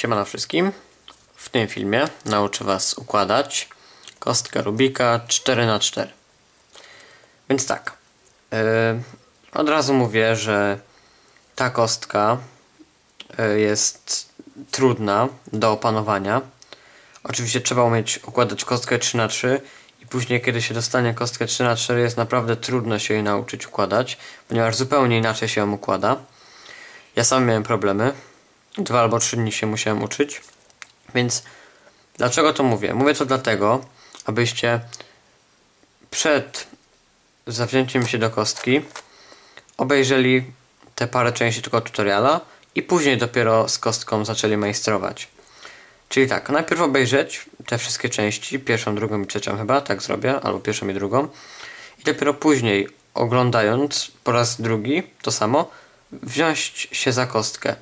Siemano wszystkim. W tym filmie nauczę Was układać kostkę Rubika 4x4. Więc tak. Yy, od razu mówię, że ta kostka yy, jest trudna do opanowania. Oczywiście trzeba umieć układać kostkę 3x3 i później kiedy się dostanie kostkę 3x4 jest naprawdę trudno się jej nauczyć układać, ponieważ zupełnie inaczej się ją układa. Ja sam miałem problemy. Dwa albo trzy dni się musiałem uczyć. Więc dlaczego to mówię? Mówię to dlatego, abyście przed zawzięciem się do kostki obejrzeli te parę części tylko tutoriala i później dopiero z kostką zaczęli majstrować. Czyli tak, najpierw obejrzeć te wszystkie części, pierwszą, drugą i trzecią chyba, tak zrobię, albo pierwszą i drugą. I dopiero później, oglądając po raz drugi to samo, wziąć się za kostkę.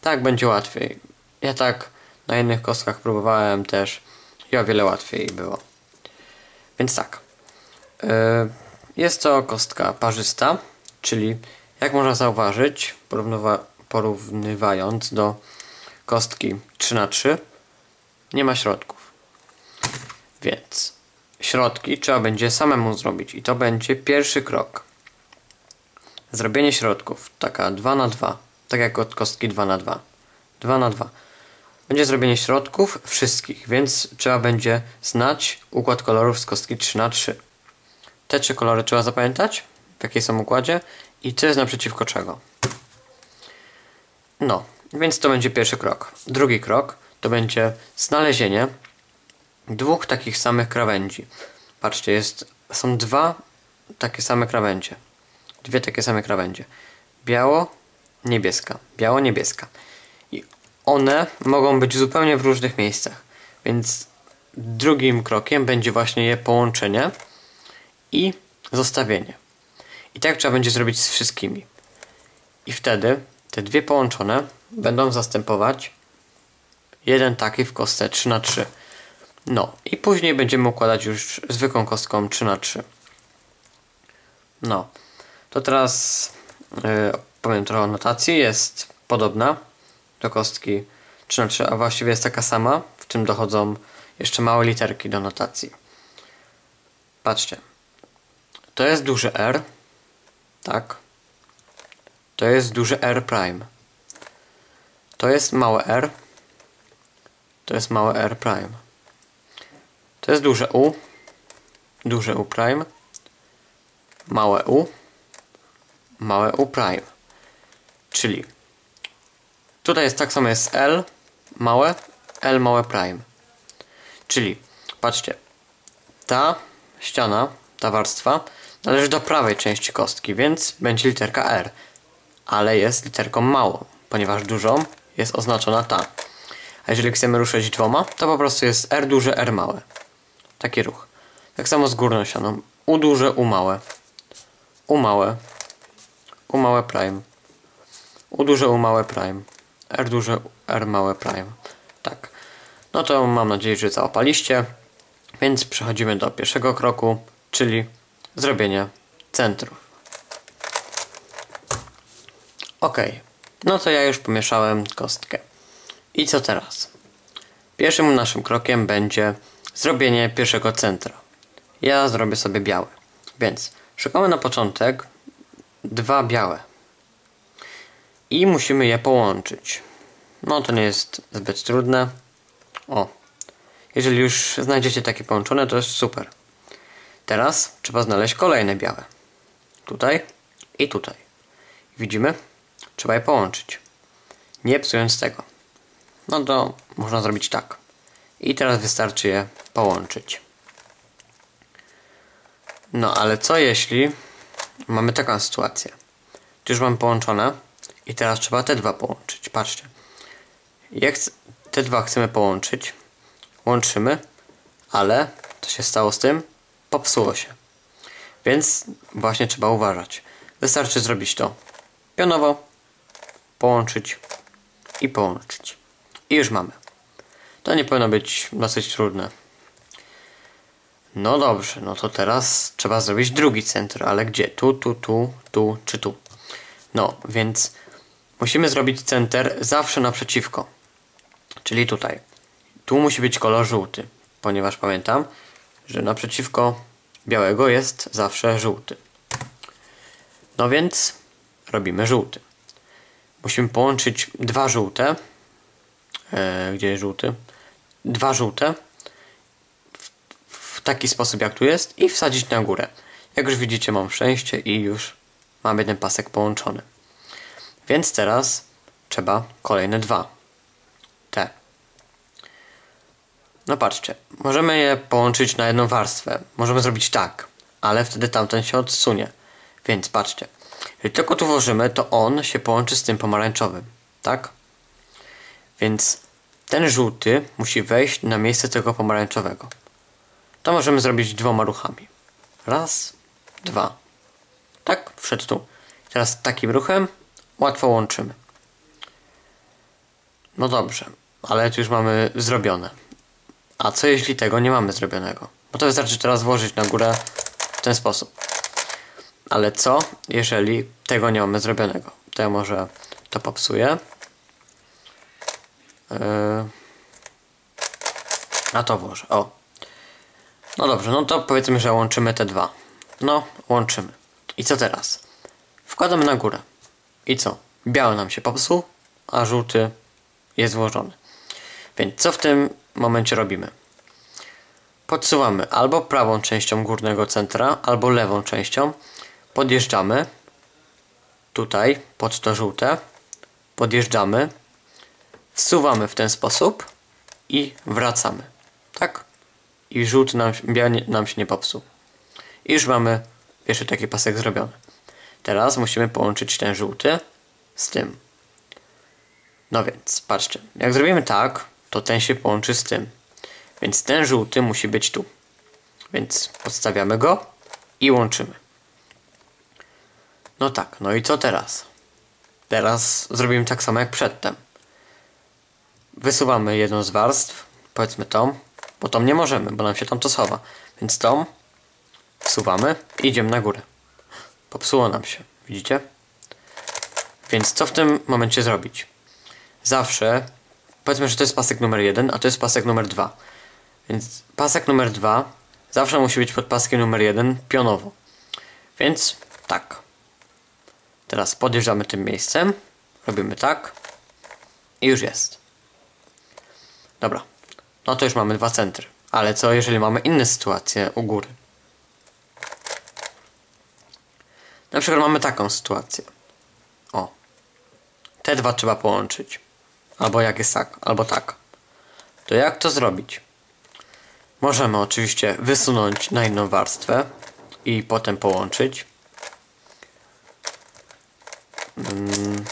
Tak będzie łatwiej. Ja tak na innych kostkach próbowałem też i o wiele łatwiej było. Więc tak. Yy, jest to kostka parzysta, czyli jak można zauważyć, porównywając do kostki 3x3, nie ma środków. Więc środki trzeba będzie samemu zrobić i to będzie pierwszy krok. Zrobienie środków, taka 2 na 2 tak jak od kostki 2 na 2 2 na 2 Będzie zrobienie środków wszystkich, więc trzeba będzie znać układ kolorów z kostki 3 na 3 Te trzy kolory trzeba zapamiętać, w jakiej są układzie i co jest naprzeciwko czego. No, więc to będzie pierwszy krok. Drugi krok to będzie znalezienie dwóch takich samych krawędzi. Patrzcie, jest, są dwa takie same krawędzie. Dwie takie same krawędzie. Biało, niebieska. Biało, niebieska. I one mogą być zupełnie w różnych miejscach. Więc drugim krokiem będzie właśnie je połączenie i zostawienie. I tak trzeba będzie zrobić z wszystkimi. I wtedy te dwie połączone będą zastępować jeden taki w kostce 3 na 3 No i później będziemy układać już zwykłą kostką 3 na 3 No, to teraz yy, powiem trochę o notacji. Jest podobna do kostki 3 na 3 a właściwie jest taka sama. W tym dochodzą jeszcze małe literki do notacji. Patrzcie. To jest duży R. Tak. To jest duży R prime. To jest małe R. To jest małe R prime. To jest duże U. Duże U prime. Małe U. Małe U prime. Czyli tutaj jest tak samo jest L małe, L małe prime. Czyli patrzcie, ta ściana, ta warstwa należy do prawej części kostki, więc będzie literka R, ale jest literką małą, ponieważ dużą jest oznaczona ta. A jeżeli chcemy ruszyć dwoma, to po prostu jest R duże, R małe. Taki ruch. Tak samo z górną ścianą. U duże, U małe. U małe. U małe prime. U duże, U małe prime. R duże, R małe prime. Tak. No to mam nadzieję, że załapaliście. Więc przechodzimy do pierwszego kroku, czyli zrobienie centrów. Ok. No to ja już pomieszałem kostkę. I co teraz? Pierwszym naszym krokiem będzie zrobienie pierwszego centra. Ja zrobię sobie białe. Więc szukamy na początek dwa białe. I musimy je połączyć. No to nie jest zbyt trudne. O, jeżeli już znajdziecie takie połączone, to jest super. Teraz trzeba znaleźć kolejne białe. Tutaj i tutaj. Widzimy? Trzeba je połączyć. Nie psując tego. No to można zrobić tak. I teraz wystarczy je połączyć. No ale co jeśli mamy taką sytuację? Już mam połączone i teraz trzeba te dwa połączyć. Patrzcie. Jak te dwa chcemy połączyć, łączymy, ale co się stało z tym? Popsuło się. Więc właśnie trzeba uważać. Wystarczy zrobić to pionowo, połączyć i połączyć. I już mamy. To nie powinno być dosyć trudne. No dobrze, no to teraz trzeba zrobić drugi centr, ale gdzie? Tu, tu, tu, tu czy tu? No, więc musimy zrobić center zawsze naprzeciwko. Czyli tutaj. Tu musi być kolor żółty, ponieważ pamiętam, że naprzeciwko białego jest zawsze żółty. No więc robimy żółty. Musimy połączyć dwa żółte. E, gdzie jest żółty? Dwa żółte w, w taki sposób jak tu jest i wsadzić na górę. Jak już widzicie mam szczęście i już mam jeden pasek połączony. Więc teraz trzeba kolejne dwa. Te. No patrzcie, możemy je połączyć na jedną warstwę. Możemy zrobić tak, ale wtedy tamten się odsunie. Więc patrzcie, jeżeli tylko tu włożymy, to on się połączy z tym pomarańczowym, tak? Więc ten żółty musi wejść na miejsce tego pomarańczowego. To możemy zrobić dwoma ruchami. Raz, dwa. Tak, wszedł tu. Teraz takim ruchem łatwo łączymy. No dobrze, ale tu już mamy zrobione. A co jeśli tego nie mamy zrobionego? Bo to wystarczy teraz włożyć na górę w ten sposób. Ale co, jeżeli tego nie mamy zrobionego? To ja może to popsuję. Yy. A to włożę. O. No dobrze, no to powiedzmy, że łączymy te dwa. No, łączymy. I co teraz? Wkładamy na górę. I co? Biały nam się popsuł, a żółty jest włożony. Więc co w tym momencie robimy? Podsuwamy albo prawą częścią górnego centra, albo lewą częścią. Podjeżdżamy tutaj pod to żółte. Podjeżdżamy. Wsuwamy w ten sposób i wracamy. Tak? I żółty nam, biały nam się nie popsuł. I już mamy pierwszy taki pasek zrobiony. Teraz musimy połączyć ten żółty z tym. No więc, patrzcie, jak zrobimy tak, to ten się połączy z tym. Więc ten żółty musi być tu. Więc podstawiamy go i łączymy. No tak, no i co teraz? Teraz zrobimy tak samo jak przedtem. Wysuwamy jedną z warstw, powiedzmy tą, bo tą nie możemy, bo nam się tam to schowa. Więc tą wsuwamy i idziemy na górę. Popsuło nam się, widzicie? Więc co w tym momencie zrobić? Zawsze, powiedzmy, że to jest pasek numer jeden, a to jest pasek numer dwa. Więc pasek numer dwa zawsze musi być pod paskiem numer jeden pionowo. Więc tak. Teraz podjeżdżamy tym miejscem, robimy tak i już jest. Dobra, no to już mamy dwa centry. Ale co jeżeli mamy inne sytuacje u góry? Na przykład mamy taką sytuację. O. Te dwa trzeba połączyć. Albo jak jest tak, albo tak. To jak to zrobić? Możemy oczywiście wysunąć na inną warstwę i potem połączyć. Mm.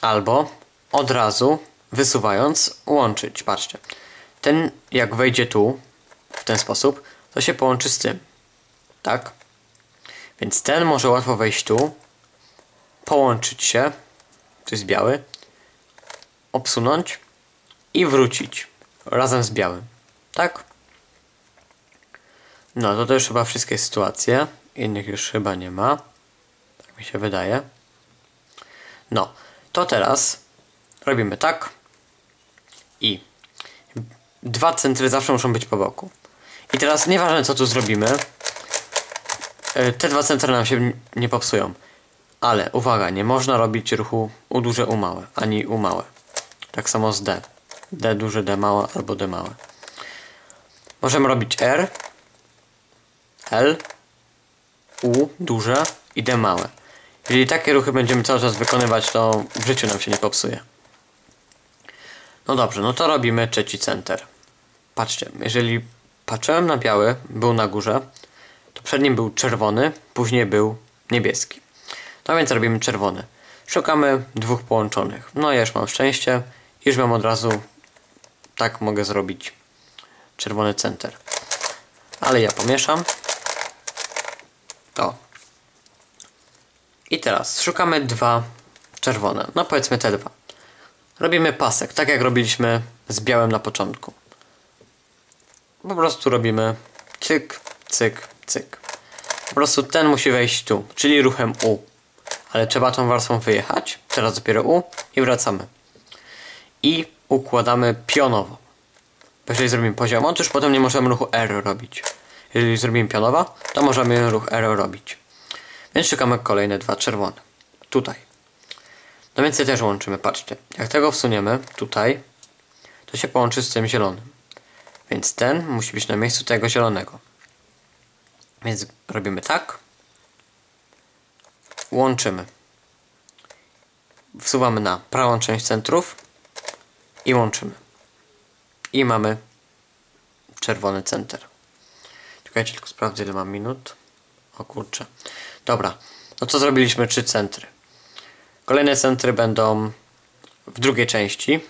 Albo od razu wysuwając łączyć. Patrzcie. Ten jak wejdzie tu w ten sposób, to się połączy z tym. Tak? Więc ten może łatwo wejść tu, połączyć się, to jest biały, obsunąć i wrócić razem z białym. Tak? No to już chyba wszystkie sytuacje. Innych już chyba nie ma. Tak mi się wydaje. No, to teraz robimy tak i dwa centry zawsze muszą być po boku. I teraz nieważne co tu zrobimy, te dwa centra nam się nie popsują. Ale uwaga, nie można robić ruchu u duże, u małe, ani u małe. Tak samo z D. D duże, D małe albo D małe. Możemy robić R, L, U duże i D małe. Jeżeli takie ruchy będziemy cały czas wykonywać, to w życiu nam się nie popsuje. No dobrze, no to robimy trzeci center. Patrzcie, jeżeli patrzyłem na biały, był na górze, przed nim był czerwony, później był niebieski. No więc robimy czerwony. Szukamy dwóch połączonych. No ja już mam szczęście, już mam od razu, tak mogę zrobić czerwony center. Ale ja pomieszam. O. I teraz szukamy dwa czerwone. No powiedzmy te dwa. Robimy pasek, tak jak robiliśmy z białym na początku. Po prostu robimy cyk, cyk, cyk. Po prostu ten musi wejść tu, czyli ruchem U. Ale trzeba tą warstwą wyjechać. Teraz dopiero U i wracamy. I układamy pionowo. Bo jeżeli zrobimy poziomo, to już potem nie możemy ruchu R robić. Jeżeli zrobimy pionowo, to możemy ruch R robić. Więc szukamy kolejne dwa czerwone. Tutaj. No więc je też łączymy, patrzcie. Jak tego wsuniemy tutaj, to się połączy z tym zielonym. Więc ten musi być na miejscu tego zielonego. Więc robimy tak. Łączymy. Wsuwamy na prawą część centrów i łączymy. I mamy czerwony center. Czekajcie, tylko sprawdzę ile mam minut. O kurczę. Dobra, no to zrobiliśmy trzy centry. Kolejne centry będą w drugiej części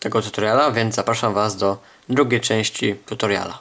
tego tutoriala, więc zapraszam Was do drugiej części tutoriala.